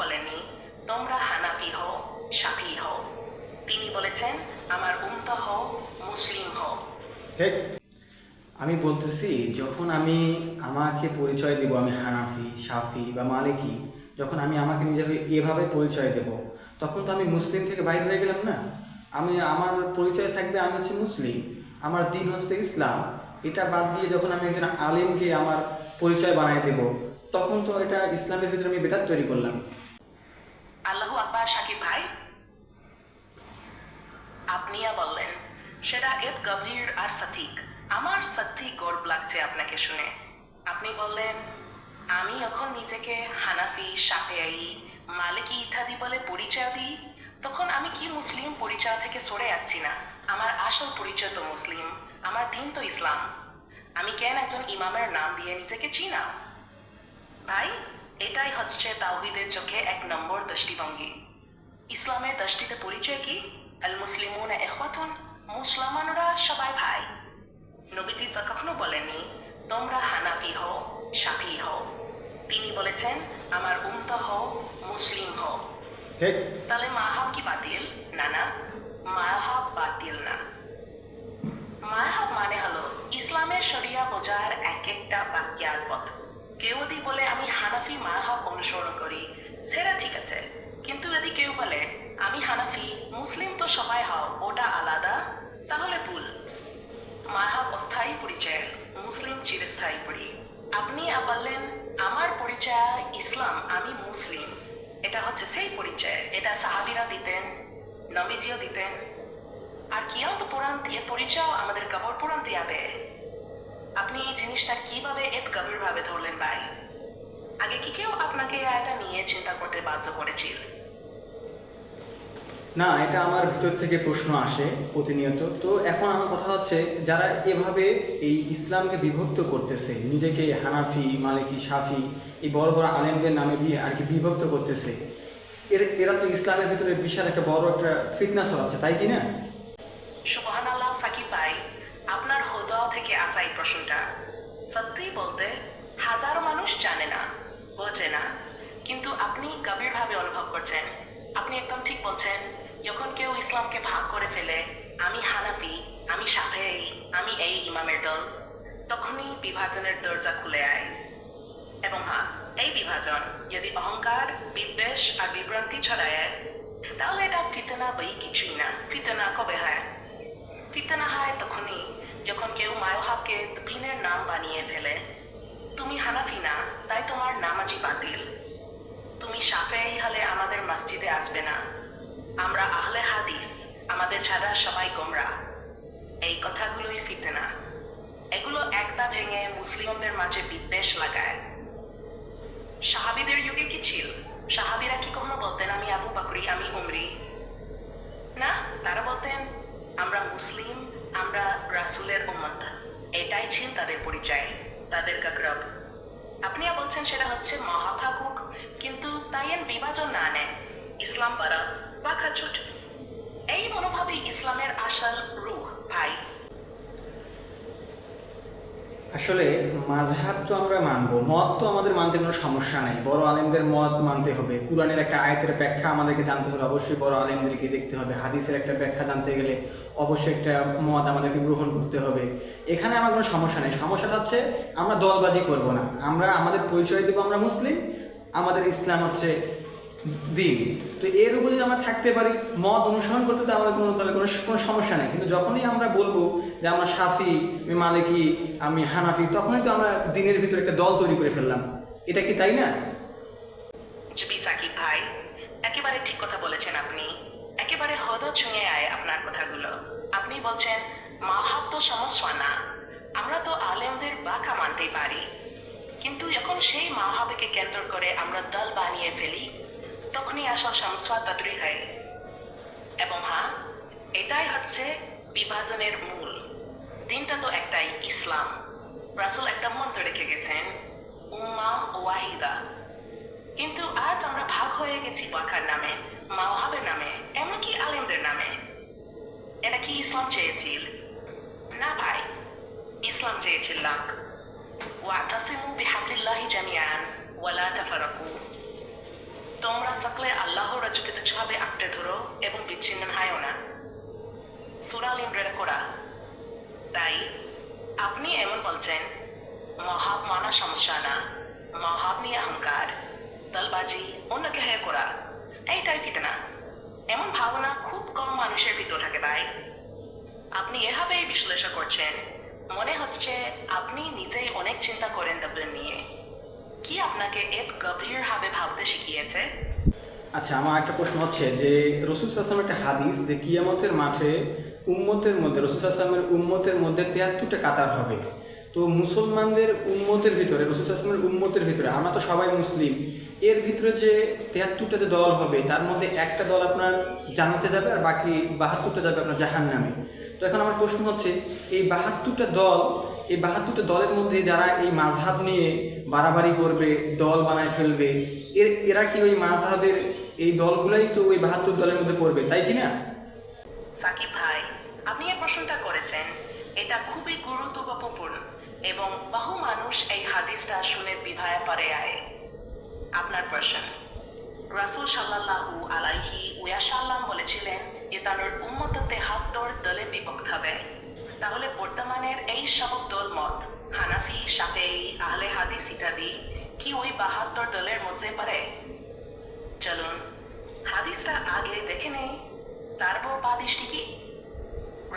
বলেনি তোমরা হানাফি হও, সাফি হও। তিনি বলেছেন, আমার উম্ত হও, মুসলিম হও। ঠিক। আমি বলতেছি, যখন আমি আমাকে পরিচয় দেব, আমি হানাফি, সাফি বা মালিকি, যখন আমি আমাকে নিজেকে এভাবে পরিচয় দেব, তখন তো আমি মুসলিম থেকে বাইরে হয়ে গেলাম না। আমি, আমার পরিচয় থাকবে আমি হচ্ছে মুসলিম, আমার দিন হচ্ছে ইসলাম। এটা বাদ দিয়ে যখন আমি একজন আলিমকে আমার পরিচয় বানায় দেব, তখন তো এটা ইসলামের ভিতরে আমি বেদাত তৈরি করলাম। সাকিব ভাই? আপনিয়া বললেন, সেটা এত গভীর আর সঠিক। আমার সত্যি গর্ব লাগছে আপনাকে শুনে। আপনি বললেন, আমি এখন নিজেকে হানাফি সাফেয়াই মালিকি ইত্যাদি বলে পরিচয় দিই, তখন আমি কি মুসলিম পরিচয় থেকে সরে যাচ্ছি না? আমার আসল পরিচয় তো মুসলিম, আমার দিন তো ইসলাম। আমি কেন একজন ইমামের নাম দিয়ে নিজেকে চিনা? ভাই, এটাই হচ্ছে তাওহিদের চোখে এক নম্বর দৃষ্টিভঙ্গি। ইসলামের দৃষ্টিতে পরিচয় কি? আল মুসলিমুন এখওয়াতুন মুসলমানরা সবাই ভাই। নবীজি যা কখনো বলেননি তোমরা হানাফি হও সাফি হও। তিনি বলেছেন আমার উম্ত হও মুসলিম হও। ঠিক। তাহলে মাহাব কি বাতিল? না না। মাহাব বাতিল না। মাহাব মানে হলো ইসলামের শরিয়া বোঝার এক একটা বাক্যার পথ কেউ যদি বলে আমি হানাফি মাহাব অনুসরণ করি সেটা ঠিক আছে। সবাই হও, ওটা আলাদা। তাহলে ভুল। মাহাব অস্থায়ী পরিচয়, মুসলিম চিরস্থায়ী পরি। আপনি বললেন, আমার পরিচয় ইসলাম, আমি মুসলিম। এটা হচ্ছে সেই পরিচয়। এটা সাহাবিরা দিতেন, নবীজিও দিতেন। আর কিয়াও তো পুরাণ দিয়ে পরিচয় আমাদের কবর পুরাণ দিয়াবে আপনি এই জিনিসটা কীভাবে এত গভীর ভাবে ধরলেন ভাই? আগে কি কেউ আপনাকে এটা নিয়ে চিন্তা করতে বাধ্য করেছিল? না, এটা আমার ভিতর থেকে প্রশ্ন আসে প্রতিনিয়ত। তো এখন আমার কথা হচ্ছে, যারা এভাবে এই ইসলামকে বিভক্ত করতেছে, নিজেকে হানাফি, মালিকি, সাফি, এই বড় বড় আলেমদের নামে দিয়ে আর কি বিভক্ত করতেছে, এর, এরা তো ইসলামের ভিতরে বিশাল একটা বড় একটা ফিটনেস হচ্ছে তাই কি না? সুবহান আল্লাহ সাকিব ভাই, আপনার হৃদয় থেকে আসা এই প্রশ্নটা। সত্যি বলতে, হাজারো মানুষ জানে না, বোঝে না, কিন্তু আপনি গভীরভাবে অনুভব করছেন আপনি একদম ঠিক বলছেন যখন কেউ ইসলামকে ভাগ করে ফেলে, আমি হানাফি, আমি সাফেই আমি এই ইমামের দল, তখনই বিভাজনের দরজা খুলে আয়। এবং হ্যাঁ এই বিভাজন যদি অহংকার, বিদ্বেষ আর বিভ্রান্তি ছড়ায়, তাহলে এটা ফিতনা বই কিছুই না, ফিতনা কবে হয়? ফিতনা হয় তখনই যখন কেউ মায়োহাবকে দিনের নাম বানিয়ে ফেলে, তুমি হানাফি না, তাই তোমার নামাজি বাতিল। তুমি সাফেই হলে আমাদের মসজিদে আসবে না। আমরা আহলে হাদিস আমাদের ছাড়া সবাই গোমরা। এই কথাগুলোই ফিতনা এগুলো একটা ভেঙে মুসলিমদের মাঝে বিদ্বেষ লাগায়। সাহাবিদের যুগে কি ছিল? সাহাবিরা কি কখনো বলতেন, আমি আবু বাকরি, আমি উমরি না, তারা বলতেন, আমরা মুসলিম, আমরা রাসুলের উম্মত এটাই ছিল তাদের পরিচয়, তাদের গগ্রব আপনি বলছেন সেটা হচ্ছে মহাভাগুক কিন্তু তাইয়েন বিভাজন না নেয়। ইসলাম পারা বা খাছুট এই মনোভাবই ইসলামের আসল রূহ ভাই আসলে মাঝহাব তো আমরা মানবো মত তো আমাদের মানতে কোনো সমস্যা নেই। বড় আলেমদের মত মানতে হবে। কোরআনের একটা আয়তের ব্যাখ্যা আমাদেরকে জানতে হলে অবশ্যই বড় আলেমদেরকে দেখতে হবে। হাদিসের একটা ব্যাখ্যা জানতে গেলে অবশ্যই একটা মত আমাদেরকে গ্রহণ করতে হবে। এখানে আমার কোনো সমস্যা নেই। সমস্যাটা হচ্ছে আমরা দলবাজি করব না। আমরা, আমাদের পরিচয় দেবো আমরা মুসলিম, আমাদের ইসলাম হচ্ছে দিন। তো এর উপরে যদি আমরা থাকতে পারি, মত অনুসরণ করতে তো আমাদের কোনো তাহলে কোনো কোনো সমস্যা নেই। কিন্তু যখনই আমরা বলব যে আমরা সাফি, আমি মালিকি, আমি হানাফি, তখনই তো আমরা দিনের ভিতরে একটা দল তৈরি করে ফেললাম। এটা কি তাই না? ভাই, একেবারে ঠিক কথা বলেছেন আপনি। একেবারে হদ ছুঁয়ে আয় আপনার কথাগুলো। আপনি বলছেন মাহাব তো সমস্যা না আমরা তো আলেমদের বাঁকা মানতেই পারি। কিন্তু যখন সেই মাহাবেকে কেন্দ্র করে আমরা দল বানিয়ে ফেলি তখনই আসল সমস্যা তৈরি হয়। এবং হ্যাঁ এটাই হচ্ছে বিভাজনের মূল। দিনটা তো একটাই, ইসলাম। রাসুল একটা মন্ত্র রেখে গেছেন, উম্মা ওয়াহিদা। কিন্তু আজ আমরা ভাগ হয়ে গেছি বাকার নামে, মাওহাবের নামে, এমনকি আলেমদের নামে। এটা কি ইসলাম চেয়েছিল? না ভাই, ইসলাম চেয়েছিল লাখ। ওয়াতাসিমু বিহাবলিল্লাহি জামিয়ান ওয়ালা তাফারাকু। তোমরা সকলে আল্লাহ আল্লাহর রচিতভাবে আঁকড়ে ধরো এবং বিচ্ছিন্ন হায়ও না। সুরাল ইমরের করা তাই আপনি এমন বলছেন, মহাব মানা সমস্যা না, মহাব নিয়ে অহংকার, দলবাজি, অন্যকে হয়ে করা, এইটাই ফিতনা। এমন ভাবনা খুব কম মানুষের ভিতর থাকে ভাই। আপনি এভাবেই বিশ্লেষণ করছেন, মনে হচ্ছে আপনি নিজেই অনেক চিন্তা করেন দেবেন নিয়ে। কি আপনাকে এত গভীরভাবে ভাবতে শিখিয়েছে? আচ্ছা আমার একটা প্রশ্ন হচ্ছে যে, রসুল আসলামের একটা হাদিস যে কিয়ামতের মাঠে উম্মতের মধ্যে, রসুল আসলামের উম্মতের মধ্যে তিয়াত্তরটা কাতার হবে। তো মুসলমানদের উম্মতের ভিতরে, রসুল আসলামের উম্মতের ভিতরে, আমরা তো সবাই মুসলিম, এর ভিতরে যে তিয়াত্তরটা যে দল হবে, তার মধ্যে একটা দল আপনার জানাতে যাবে আর বাকি বাহাত্তরটা যাবে আপনার জাহান নামে তো এখন আমার প্রশ্ন হচ্ছে, এই বাহাত্তরটা দল, এই বাহাত্তরটা দলের মধ্যে যারা এই মাঝহাব নিয়ে বাড়াবাড়ি করবে, দল বানায় ফেলবে। এর, এরা কি ওই মাঝহাবের এই দলগুলাই তো ওই বাহাত্তর দলের মধ্যে পড়বে, তাই কি না? সাকিব ভাই, আপনি এই প্রশ্নটা করেছেন। এটা খুবই গুরুত্বপূর্ণ এবং বহু মানুষ এই হাদিসটা শুনে বিভায়া পরে আয় আপনার প্রশ্ন, রাসূল সাল্লাল্লাহু আলাইহি ওয়াসাল্লাম বলেছিলেন যে তার উম্মত তেহাত্তর দলে বিভক্ত হবে। তাহলে বর্তমানের এই সব দল মত হানাফি সাফেই আহলে হাদিস ইত্যাদি কি ওই বাহাত্তর দলের মধ্যে চলুন, হাদিসটা আগে দেখে নেই, তারপর কি?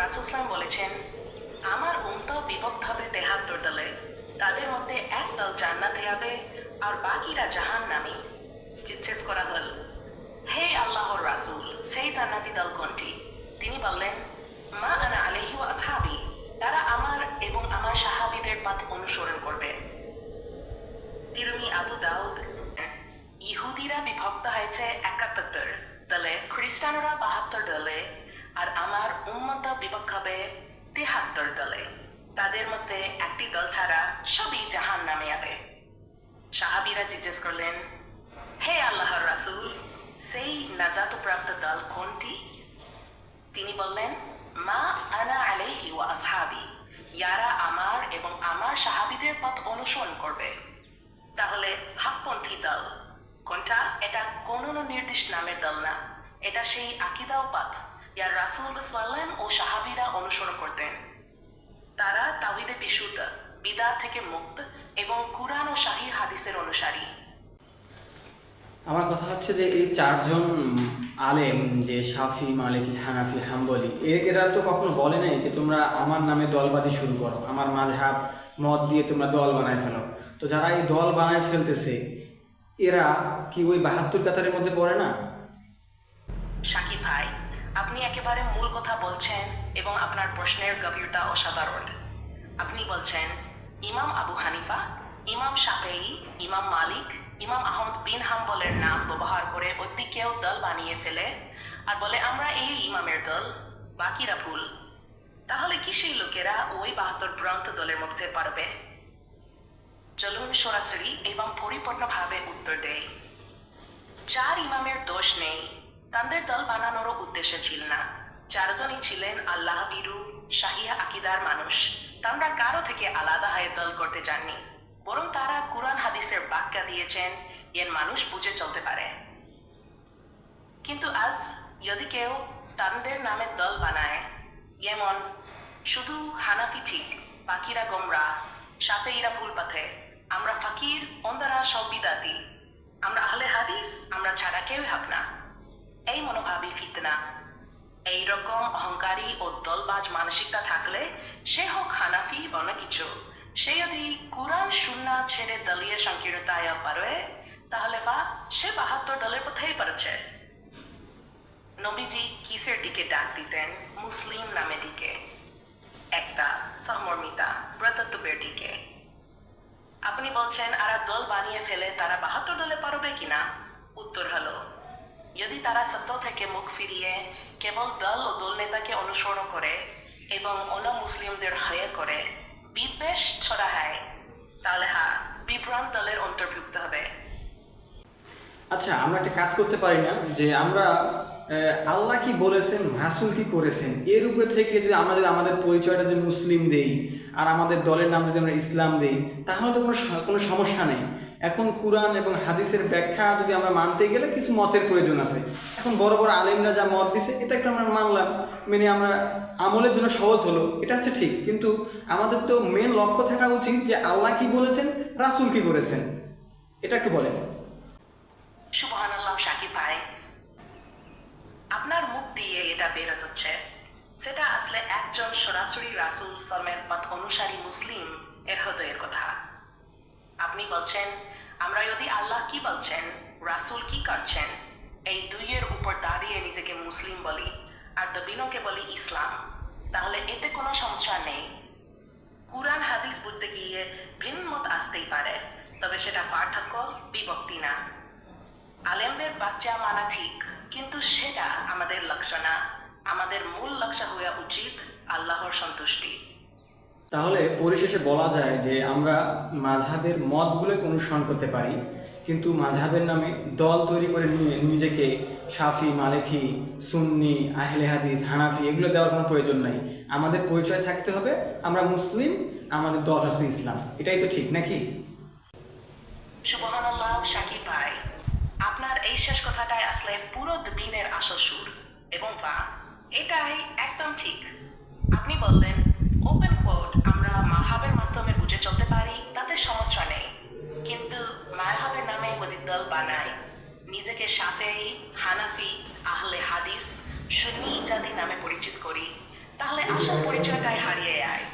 রাসুসলাম বলেছেন, আমার বিভক্ত হবে তেহাত্তর দলে। তাদের মধ্যে এক দল জান্নাতে যাবে আর বাকিরা জাহান নামি জিজ্ঞেস করা হল, হে আল্লাহর রাসূল, সেই জান্নাতি দল কোনটি? তিনি বললেন, মা আনা আলাইহি ওয়া আসহাবি, তারা আমার এবং আমার সাহাবীদের পথ অনুসরণ করবে। তিরুমি আবু দাউদ, ইহুদিরা বিভক্ত হয়েছে একাত্তর দলে, খ্রিস্টানরা বাহাত্তর দলে, আর আমার উম্মত বিভক্ত হবে তিহাত্তর দলে। তাদের মধ্যে একটি দল ছাড়া সবই জাহান নামে যাবে। সাহাবিরা জিজ্ঞেস করলেন, হে আল্লাহর রাসূল, সেই নাজাতপ্রাপ্ত দল কোনটি? তিনি বললেন, মা আনা আলাইহি ওয়া আসহাবি। ইয়ারা আমার এবং আমার সাহাবিদের পথ অনুসরণ করবে। তাহলে হকপন্থী দল, কোনটা? এটা কোন নির্দিষ্ট নামের দল না। এটা সেই আকিদা ও পথ ইয়ার রাসুল সাল্লাম ও সাহাবিরা অনুসরণ করতেন। তারা তাহিদে বিশুদ্ধ বিদা থেকে মুক্ত এবং কুরআন ও শাহী হাদিসের অনুসারী। আমার কথা হচ্ছে যে এই চারজন আলেম, যে শাফি, মালিকি, হানাফি, হাম্বলি এরা তো কখনো বলে নাই যে তোমরা আমার নামে দলবাজি শুরু করো, আমার মাঝহাব, মত দিয়ে তোমরা দল বানায় ফেলো। তো যারা এই দল বানায় ফেলতেছে, এরা কি ওই বাহাত্তর কাতারের মধ্যে পড়ে না? সাকিব ভাই, আপনি একেবারে মূল কথা বলছেন এবং আপনার প্রশ্নের গভীরতা অসাধারণ। আপনি বলছেন, ইমাম আবু হানিফা ইমাম শাফেই ইমাম মালিক, ইমাম আহমদ বিন হাম্বলের নাম ব্যবহার করে অতি কেউ দল বানিয়ে ফেলে আর বলে, আমরা এই ইমামের দল, বাকিরা ভুল। তাহলে কি সেই লোকেরা ওই বাহাত্তর প্রান্ত দলের মধ্যে পারবে? চলুন সরাসরি এবং পরিপূর্ণভাবে উত্তর দেয় চার ইমামের দোষ নেই, তাদের দল বানানোরও উদ্দেশ্য ছিল না। চারজনই ছিলেন আল্লাহ বিরু শাহিয়া আকিদার মানুষ। তারা কারও থেকে আলাদা হয়ে দল করতে চাননি। বরং তারা কুরআন হাদিসের ব্যাখ্যা দিয়েছেন এর মানুষ বুঝে চলতে পারে। কিন্তু আজ যদি কেউ তাদের নামে দল বানায়, যেমন শুধু হানাফি ঠিক বাকিরা গোমরা, সাফেইরা ভুল পথে আমরা ফাকির, অন্যরা সব বিদাতি আমরা আহলে হাদিস, আমরা ছাড়া কেউ হক না। এই মনোভাবই ফিতনা। এই রকম অহংকারী ও দলবাজ মানসিকতা থাকলে সে হোক হানাফি বন কিছু। সে যদি কোরআন সুন্না ছেড়ে দলীয় সংকীর্ণতায় পারে তাহলে বা সে বাহাত্তর দলের পথেই পারছে। নবীজি কিসের দিকে ডাক দিতেন? মুসলিম নামে দিকে। একটা সহমর্মিতা ব্রতত্বের দিকে। আপনি বলছেন, আর দল বানিয়ে ফেলে তারা বাহাত্তর দলে পারবে কিনা? উত্তর হলো, যদি তারা সত্য থেকে মুখ ফিরিয়ে কেবল দল ও দল নেতাকে অনুসরণ করে এবং অন্য মুসলিমদের হয়ে করে, বিদ্বেষ আচ্ছা আমরা একটা কাজ করতে পারি না যে আমরা আল্লাহ কি বলেছেন, রাসুল কি করেছেন? এর উপরে থেকে যদি আমরা যদি আমাদের পরিচয়টা যদি মুসলিম দেই, আর আমাদের দলের নাম যদি আমরা ইসলাম দেই, তাহলে তো কোনো কোনো সমস্যা নেই। এখন কোরআন এবং হাদিসের ব্যাখ্যা যদি আমরা মানতে গেলে কিছু মতের প্রয়োজন আছে। এখন বড় বড় আলেমরা যা মত দিছে, এটা একটু আমরা মানলাম। মেনে আমরা আমলের জন্য সহজ হলো, এটা হচ্ছে ঠিক। কিন্তু আমাদের তো মেন লক্ষ্য থাকা উচিত যে আল্লাহ কি বলেছেন, রাসুল কি করেছেন। এটা একটু বলেন। ভাই। আপনার মুখ দিয়ে এটা সেটা আসলে একজন সরাসরি রাসূল অনুসারী মুসলিম এর হৃদয়ের কথা। আপনি বলছেন, আমরা যদি আল্লাহ কি বলছেন, রাসূল কি করছেন, এই দুইয়ের উপর দাঁড়িয়ে নিজেকে মুসলিম বলি আর দবিনকে বলি ইসলাম, তাহলে এতে কোনো সমস্যা নেই। কুরআন, হাদিস বুঝতে গিয়ে ভিন্ন মত আসতেই পারে, তবে সেটা পার্থক্য, বিভক্তি না। আলেমদের বাচ্চা মানা ঠিক কিন্তু সেটা আমাদের লক্ষ্য না। আমাদের মূল লক্ষ্য হওয়া উচিত আল্লাহর সন্তুষ্টি। তাহলে পরিশেষে বলা যায় যে আমরা মাঝহাবের মতগুলোকে অনুসরণ করতে পারি কিন্তু মাঝহাবের নামে দল তৈরি করে নিয়ে নিজেকে সাফি মালেখি সুন্নি আহলে হাদিস হানাফি এগুলো দেওয়ার কোনো প্রয়োজন নাই। আমাদের পরিচয় থাকতে হবে আমরা মুসলিম আমাদের দল হচ্ছে ইসলাম। এটাই তো ঠিক নাকি? সুবহানাল্লাহ শাকিব ভাই। শেষ কথাটাই আসলে পুরো দিনের আসল সুর। এবং বা, এটাই একদম ঠিক। আপনি বললেন ওপেন কোড আমরা মাহাবের মাধ্যমে বুঝে চলতে পারি, তাতে সমস্যা নেই। কিন্তু মায়াহাবের নামে যদি দল বানাই, নিজেকে সাফেই হানাফি, আহলে হাদিস, সুন্নি ইত্যাদি নামে পরিচিত করি, তাহলে আসল পরিচয়টাই হারিয়ে যায়।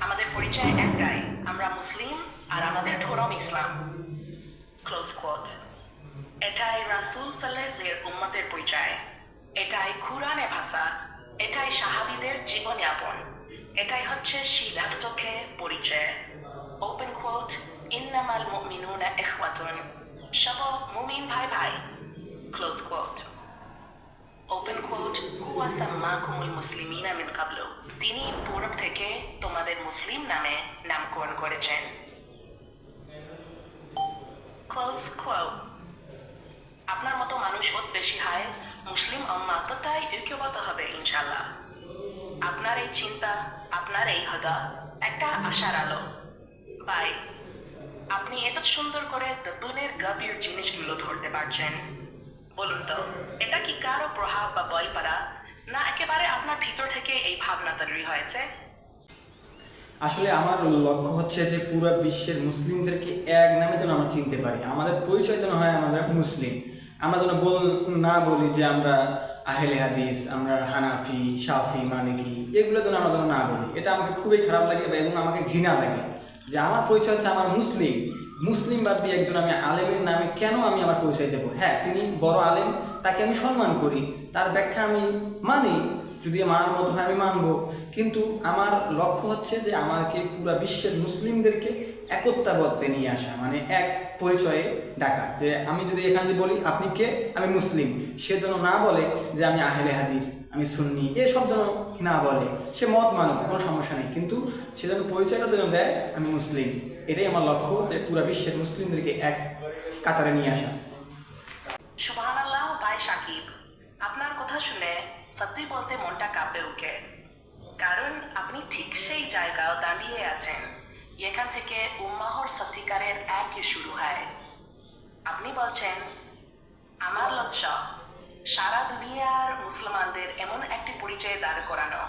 আমাদের পরিচয় একটাই, আমরা মুসলিম আর আমাদের ধর্ম ইসলাম। ক্লোজ কোট এটাই রাসূল আলাইহি উম্মতের পরিচয়। এটাই কুরআনের ভাষা, এটাই সাহাবীদের জীবনযাপন এটাই হচ্ছে শিলার চোখে পরিচয়। ওপেন কোট ইন্নামাল মুমিনুনা ইখওয়াতুন। সব মুমিন ভাই ভাই। ক্লোজ কোট ওপেন কোট হুয়া সাম্মাকুমুল মুসলিমিনা মিন তিনি পূর্ব থেকে তোমাদের মুসলিম নামে নামকরণ করেছেন। ক্লোজ কোট আপনার মতো মানুষ বহুত বেশি হয়, মুসলিম আম্মা ততটাই ঐক্যবদ্ধ হবে ইনশাল্লাহ আপনার এই চিন্তা, আপনার এই হদা, একটা আশার আলো। বাই আপনি এত সুন্দর করে দব্বনের গভীর জিনিসগুলো ধরতে পারছেন। বলুন তো, এটা কি কারও প্রভাব বা বই পারা? না, একেবারে আপনার ভিতর থেকে এই ভাবনা তৈরি হয়েছে? আসলে আমার লক্ষ্য হচ্ছে যে পুরো বিশ্বের মুসলিমদেরকে এক নামে যেন আমরা চিনতে পারি। আমাদের পরিচয় যেন হয় আমরা মুসলিম। আমরা যেন বল, না বলি যে আমরা আহেলে হাদিস, আমরা হানাফি, শাফি মালিকি এগুলো যেন আমরা যেন না বলি। এটা আমাকে খুবই খারাপ লাগে এবং আমাকে ঘৃণা লাগে যে আমার পরিচয় হচ্ছে আমার মুসলিম। মুসলিম বাদ দিয়ে একজন আমি আলেমের নামে কেন আমি আমার পরিচয় দেবো? হ্যাঁ তিনি বড় আলেম, তাকে আমি সম্মান করি। তার ব্যাখ্যা আমি মানি। যদি মানার মতো হয় আমি মানবো। কিন্তু আমার লক্ষ্য হচ্ছে যে আমাকে পুরো বিশ্বের মুসলিমদেরকে একত্রাবদ্ধে নিয়ে আসা মানে এক পরিচয়ে ডাকা। যে আমি যদি এখানে বলি, আপনি কে? আমি মুসলিম। সে যেন না বলে যে আমি আহেলে হাদিস, আমি সুন্নি, এসব যেন না বলে। সে মত মানুক কোনো সমস্যা নেই। কিন্তু সে যেন পরিচয়টা যেন দেয়, আমি মুসলিম। এটাই আমার লক্ষ্য যে পুরো বিশ্বের মুসলিমদেরকে এক কাতারে নিয়ে আসা। সুবহানাল্লাহ, ভাই সাকিব। আপনার কথা শুনে সত্যি বলতে মনটা কাঁপে উঠে কারণ আপনি ঠিক সেই জায়গায় দাঁড়িয়ে আছেন। এখান থেকে উম্মাহর সত্যিকারের এক শুরু হয়। আপনি বলছেন, আমার লক্ষ্য, সারা দুনিয়ার মুসলমানদের এমন একটি পরিচয় দাঁড় করানো।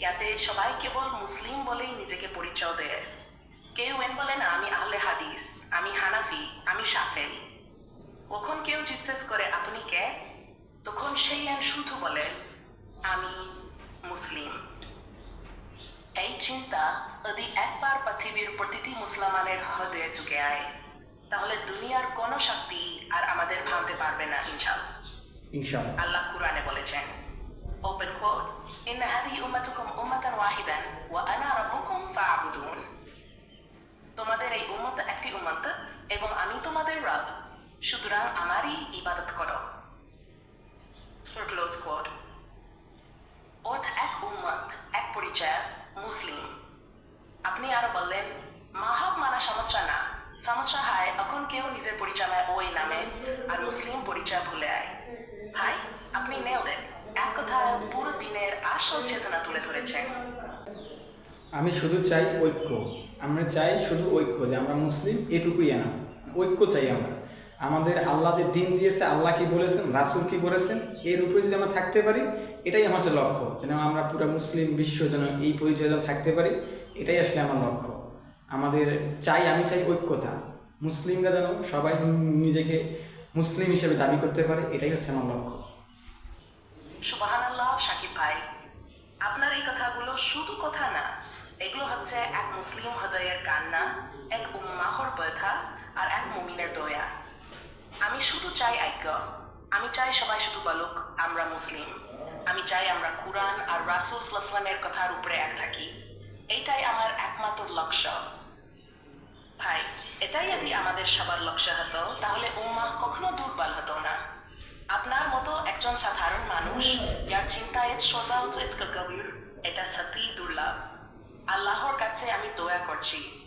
যাতে সবাই কেবল মুসলিম বলেই নিজেকে পরিচয় দেয়। কেউ এন বলে, না, আমি আহলে হাদিস, আমি হানাফি, আমি সাফেই। কখন কেউ জিজ্ঞেস করে, আপনি কে? তখন সেই আইন শুধু বলে আমি মুসলিম। এই চিন্তা যদি একবার পৃথিবীর প্রতিটি মুসলমানের হৃদয়ে চুকে আয় তাহলে দুনিয়ার কোন শক্তি আর আমাদের ভাঙতে পারবে না ইনশাল্লাহ ইনশাআল্লাহ। আল্লাহ কুরআনে বলেছেন ওপেন কোট ইন হাদিহি উম্মাতুকুম উম্মাতান ওয়াহিদান ওয়া আনা রাব্বুকুম ফা'বুদুন তোমাদের এই উম্মত একটি উম্মত এবং আমি তোমাদের রব সুতরাং আমারই ইবাদত করো। ক্লোজ কোট এক এক পরিচয় মুসলিম। আপনি আরও বললেন, মাহব মানা সমস্যা না। সমস্যা হয়, এখন কেউ নিজের পরিচয় নেয় ওই নামে আর মুসলিম পরিচয় ভুলে আয়। আপনি এক কথায় পুরো দিনের আসল চেতনা তুলে ধরেছেন। আমি শুধু চাই ঐক্য। আমরা চাই শুধু ঐক্য যে আমরা মুসলিম, এটুকুই আনা ঐক্য চাই আমরা। আমাদের আল্লাহ যে দিন দিয়েছে, আল্লাহ কি বলেছেন? রাসুল কি বলেছেন? এর উপরে যদি আমরা থাকতে পারি এটাই আমার লক্ষ্য, যেন আমরা পুরো মুসলিম বিশ্ব যেন এই পরিচয় যেন থাকতে পারি, এটাই আসলে আমার লক্ষ্য। আমাদের চাই, আমি চাই ঐক্যতা। মুসলিমরা যেন সবাই নিজেকে মুসলিম হিসেবে দাবি করতে পারে, এটাই হচ্ছে আমার লক্ষ্য। সুবাহানাল্লাহ, সাকিব ভাই। আপনার এই কথাগুলো শুধু কথা না, এগুলো হচ্ছে এক মুসলিম হৃদয়ের কান্না, এক উম্মাহর ব্যথা আর এক মুমিনের দয়া। আমি শুধু চাই ঐক্য, আমি চাই সবাই শুধু বলুক, আমরা মুসলিম। আমি চাই আমরা কুরআন আর রাসুল সাল্লামের কথার উপরে এক থাকি। এইটাই আমার একমাত্র লক্ষ্য। ভাই, এটাই যদি আমাদের সবার লক্ষ্য হতো, তাহলে উম্মাহ কখনো দুর্বল হতো না। আপনার মতো একজন সাধারণ মানুষ, যার চিন্তায় সোজা উচিত কবির এটা সত্যিই দুর্লভ। আল্লাহর কাছে আমি দোয়া করছি।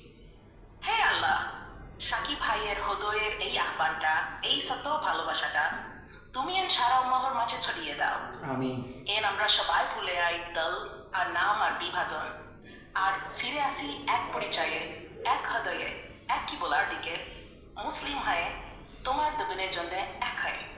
হে আল্লাহ, সাকিব ভাইয়ের হৃদয়ের এই আহ্বানটা, এই সত্য ভালোবাসাটা তুমি এন সারা উম্মাহর মাঝে ছড়িয়ে দাও। আমি এন আমরা সবাই ভুলে আই দল আর নাম আর বিভাজন। আর ফিরে আসি এক পরিচয়ে এক হৃদয়ে এক কি বলার দিকে। মুসলিম হয়ে তোমার দুবিনের জন্য এক হয়।